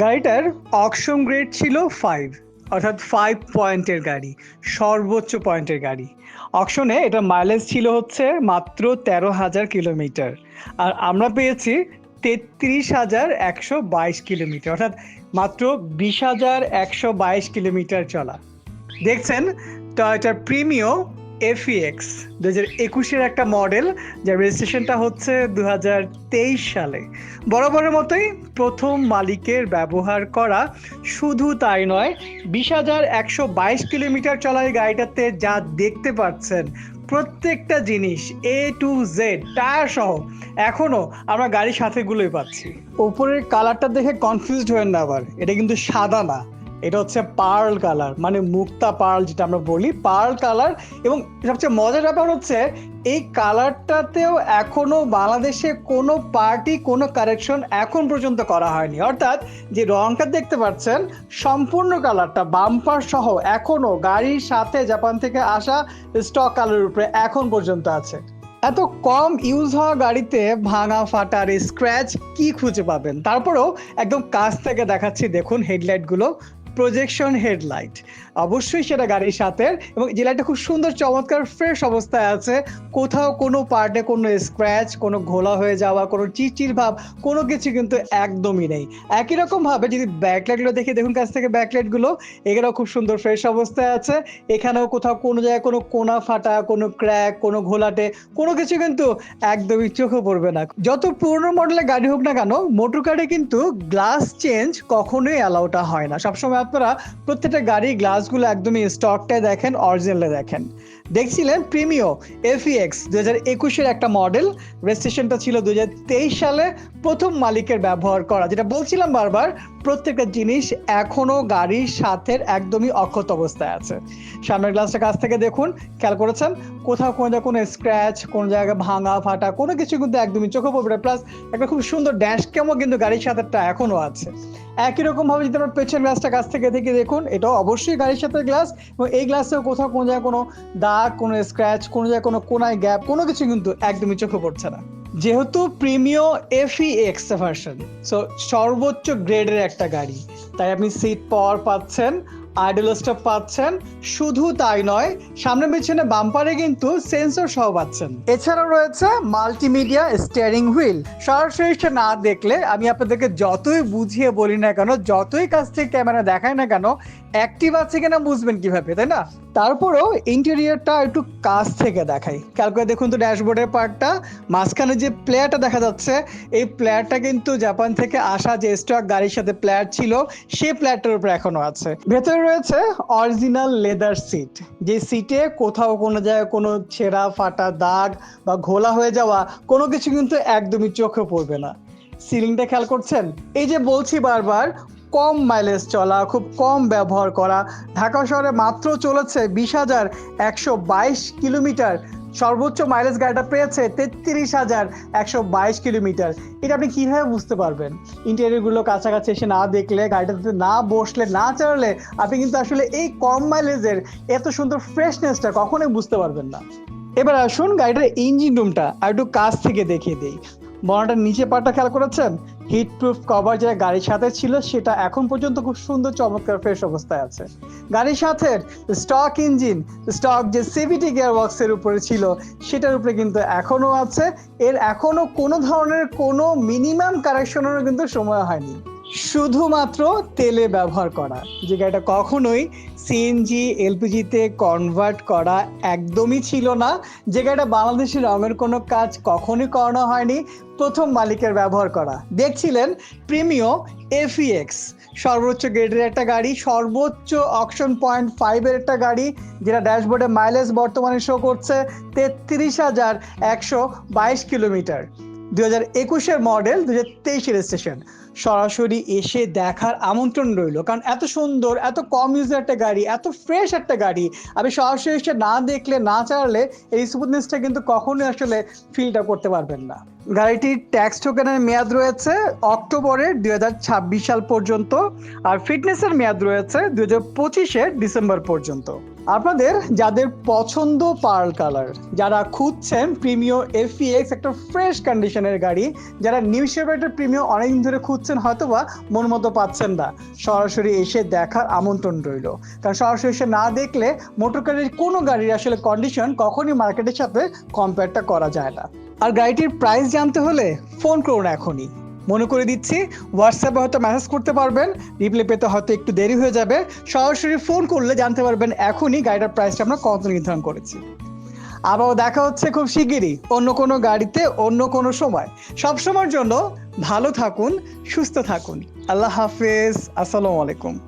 গাড়িটার auction grade ছিল five অর্থাৎ ফাইভ পয়েন্টের গাড়ি, সর্বোচ্চ পয়েন্টের গাড়ি। অকশনে এটা মাইলেজ ছিল হচ্ছে মাত্র তেরো হাজার কিলোমিটার আর আমরা পেয়েছি তেত্রিশ হাজার একশো বাইশ কিলোমিটার অর্থাৎ মাত্র বিশ হাজার একশো বাইশ কিলোমিটার চলা। দেখছেন টয়োটার প্রিমিও এফিএক্স দু হাজার একুশের একটা মডেল, যার রেজিস্ট্রেশনটা হচ্ছে দু হাজার তেইশ সালে। বরাবরের মতোই প্রথম মালিকের ব্যবহার করা শুধু তাই নয়, বিশ হাজার একশো বাইশ কিলোমিটার চলা এই গাড়িটাতে যা দেখতে পাচ্ছেন, প্রত্যেকটা জিনিস এ টু জেড টায়ার সহ এখনও আমরা গাড়ির সাথেগুলোই পাচ্ছি। ওপরের কালারটা দেখে কনফিউজড হবেন না আবার, এটা কিন্তু সাদা না। এটা হচ্ছে পার্ল কালার মানে মুক্তা পার্ল যেটা আমরা বলি, পার্ল কালার। এবং সবচেয়ে মজার ব্যাপার হচ্ছে, এই কালারটাতেও এখনও বাংলাদেশে কোনো পার্টি, কোনো কারেকশন এখন পর্যন্ত করা হয়নি। অর্থাৎ যে রংটা দেখতে পাচ্ছেন, সম্পূর্ণ কালারটা, বাম্পার সহ এখনও গাড়ির সাথে জাপান থেকে আসা স্টক কালারের উপরে এখন পর্যন্ত আছে। এত কম ইউজ হওয়া গাড়িতে ভাঙা ফাটার স্ক্র্যাচ কি খুঁজে পাবেন? তারপরেও একদম কাছ থেকে দেখাচ্ছি, দেখুন হেডলাইটগুলো। প্রজেকশন হেডলাইট অবশ্যই সেটা গাড়ির সাথে এবং যে লাইটটা খুব সুন্দর, চমৎকার ফ্রেশ অবস্থায় আছে। কোথাও কোনো পার্টে কোনো স্ক্র্যাচ কোনো ঘোলা হয়ে যাওয়া, কোনো চিরচির ভাব, কোনো কিছু কিন্তু একদমই নেই। একই রকমভাবে যদি ব্যাকলাইটগুলো দেখি, দেখুন কাছ থেকে ব্যাকলাইটগুলো এগুলো খুব সুন্দর ফ্রেশ অবস্থায় আছে। এখানেও কোথাও কোনো জায়গায় কোনো কোনা ফাটা, কোনো ক্র্যাক কোনো ঘোলাটে, কোনো কিছু কিন্তু একদমই চোখে পড়বে না। যত পুরনো মডেলের গাড়ি হোক না কেন মোটর কারে কিন্তু গ্লাস চেঞ্জ কখনোই অ্যালাউটা হয় না। সবসময় আপনারা প্রত্যেকটা গাড়ি গ্লাসগুলো একদমই স্টকটায় দেখেন অরিজিনালে দেখেন। দেখছিলেন প্রিমিও এফিএক্স দু হাজার একুশের একটা মডেল রেজিস্ট্রেশনটা ছিল দু হাজার তেইশ সালে, প্রথম মালিকের ব্যবহার করা। যেটা বলছিলাম বারবার, প্রত্যেকটা জিনিস এখনও গাড়ির সাথে একদমই অক্ষত অবস্থায় আছে। সামনের গ্লাসটা কাছ থেকে দেখুন, খেয়াল করেছেন? কোথাও কোনো জায়গায় কোনো স্ক্র্যাচ কোনো জায়গায় ভাঙা, ফাটা, কোনো কিছু কিন্তু একদমই চোখে পড়বে প্লাস একটা খুব সুন্দর ড্যাশ ক্যামও কিন্তু গাড়ির সাথেটা এখনও আছে। একই রকমভাবে যদি আমরা পেছনের গ্লাসটা কাছ থেকে থেকে দেখুন, এটাও অবশ্যই গাড়ির সাথে গ্লাস এবং এই গ্লাসেও কোথাও কোনো জায়গায় কোনো দাগ কোনো স্ক্র্যাচ কোনো জায়গায় কোনো কোনায় গ্যাপ কোনো কিছু কিন্তু একদমই চোখে পড়ছে না। যেহেতু Premio FE X version so সর্বোচ্চ গ্রেডের একটা গাড়ি। তাই আপনি সিট পাওয়ার পাচ্ছেন আইডলসটা পাচ্ছেন। শুধু তাই নয়, সামনে পিছনে বাম্পারে কিন্তু সেন্সর সহ পাচ্ছেন। এছাড়াও রয়েছে মাল্টিমিডিয়া স্টিয়ারিং হুইল। সরাসরি না দেখলে আমি আপনাদেরকে যতই বুঝিয়ে বলি না কেন, যতই কাছ থেকে ক্যামেরা দেখায় না কেন অ্যাক্টিভ আছে কিনা বুঝবেন কীভাবে, তাই না? তারপরেও ইন্টেরিয়রটা একটু কাছ থেকে দেখাই। খেয়াল করে দেখুন তো ড্যাশবোর্ডের পার্টটা। মাঝখানে যে প্লেয়ারটা দেখা যাচ্ছে, এই প্লেয়ারটা কিন্তু জাপান থেকে আসা যে স্টক গাড়ির সাথে প্লেয়ার ছিল সেই প্লেয়ারটার উপরে এখনও আছে। ভেতরে রয়েছে অরিজিনাল লেদার সিট যে সিটে কোথাও কোনো জায়গায় কোনো ছেঁড়া, ফাটা দাগ বা ঘোলা হয়ে যাওয়া কোনো কিছু কিন্তু একদমই চোখে পড়বে না। সিলিংটা খেয়াল করছেন? এই যে বলছি বারবার, কম মাইলেজ চলা, খুব কম ব্যবহার করা, ঢাকা শহরে মাত্র চলেছে বিশ হাজার একশো বাইশ কিলোমিটার সর্বোচ্চ মাইলেজ গাড়িটা পেয়েছে তেত্রিশ হাজার একশো বাইশ কিলোমিটার। এটা আপনি কীভাবে বুঝতে পারবেন? ইন্টেরিয়রগুলো কাছাকাছি এসে না দেখলে, গাড়িটাতে না বসলে, না চালালে, আপনি কিন্তু আসলে এই কম মাইলেজের এত সুন্দর ফ্রেশনেসটা কখনোই বুঝতে পারবেন না। এবার আসুন গাড়িটার ইঞ্জিন রুমটা আর একটু কাছ থেকে দেখিয়ে দিই। বনাটার নিচে পাটা খেয়াল করেছেন? হিট প্রুফ কভার যেটা গাড়ির সাথে ছিল, সেটা এখন পর্যন্ত খুব সুন্দর, চমৎকার, ফ্রেশ অবস্থায় আছে। গাড়ির সাথে স্টক ইঞ্জিন স্টক যে সিভিটি গিয়ার বক্সের উপরে ছিল, সেটার উপরে কিন্তু এখনও আছে। এর এখনও কোনো ধরনের কোনো মিনিমাম কারেকশনেরও কিন্তু সময় হয়নি। শুধুমাত্র তেলে ব্যবহার করা। যে গাড়িটা কখনোই সিএনজি এলপিজিতে কনভার্ট করা একদমই ছিল না। যে গাড়িটা বাংলাদেশের রঙের কোনো কাজ কখনোই করানো হয়নি, প্রথম মালিকের ব্যবহার করা। দেখছিলেন প্রিমিও এফিএক্স সর্বোচ্চ গ্রেডের একটা গাড়ি, সর্বোচ্চ অকশন পয়েন্ট ফাইভের একটা গাড়ি, যেটা ড্যাশবোর্ডে মাইলেজ বর্তমানে শো করছে তেত্রিশ হাজার একশো বাইশ কিলোমিটার। দু হাজার একুশের মডেল দু হাজার তেইশের স্টেশন সরাসরি এসে দেখার আমন্ত্রণ রইল। কারণ এত সুন্দর, এত কম ইউজের একটা গাড়ি, এত ফ্রেশ একটা গাড়ি। আপনি সরাসরি এসে না দেখলে, না চালালে এই স্মুথনেসটা কিন্তু কখনোই আসলে ফিলটা করতে পারবেন না। গাড়িটির ট্যাক্স টোকেনের মেয়াদ রয়েছে অক্টোবরের দুই হাজার ছাব্বিশ সাল পর্যন্ত আর ফিটনেসের মেয়াদ রয়েছে দুই হাজার ডিসেম্বর পর্যন্ত। আপনাদের যাদের পছন্দ পার্ল কালার, যারা খুঁজছেন প্রিমিও এফিএক্স একটা ফ্রেশ কন্ডিশনের গাড়ি, যারা নিউ শেপার্টের প্রিমিও অনেকদিন ধরে খুঁজছেন, হয়তোবা মন মতো পাচ্ছেন না। সরাসরি এসে দেখার আমন্ত্রণ রইল। কারণ সরাসরি এসে না দেখলে মোটর গাড়ির কোনো গাড়ির আসলে কন্ডিশন কখনই মার্কেটের সাথে কম্পেয়ারটা করা যায় না। আর গাড়িটির প্রাইস জানতে হলে ফোন করুন এখনই। মনে করে দিচ্ছি হোয়াটসঅ্যাপে হয়তো মেসেজ করতে পারবেন রিপ্লে পেতে হয়তো একটু দেরি হয়ে যাবে। সরাসরি ফোন করলে জানতে পারবেন এখনই গাড়িটার প্রাইসটা আমরা কত নির্ধারণ করেছি। আবারও দেখা হচ্ছে খুব শিগগিরই, অন্য কোনো গাড়িতে, অন্য কোনো সময়। সব সময়ের জন্য ভালো থাকুন, সুস্থ থাকুন। আল্লাহ হাফেজ, আসসালামু আলাইকুম।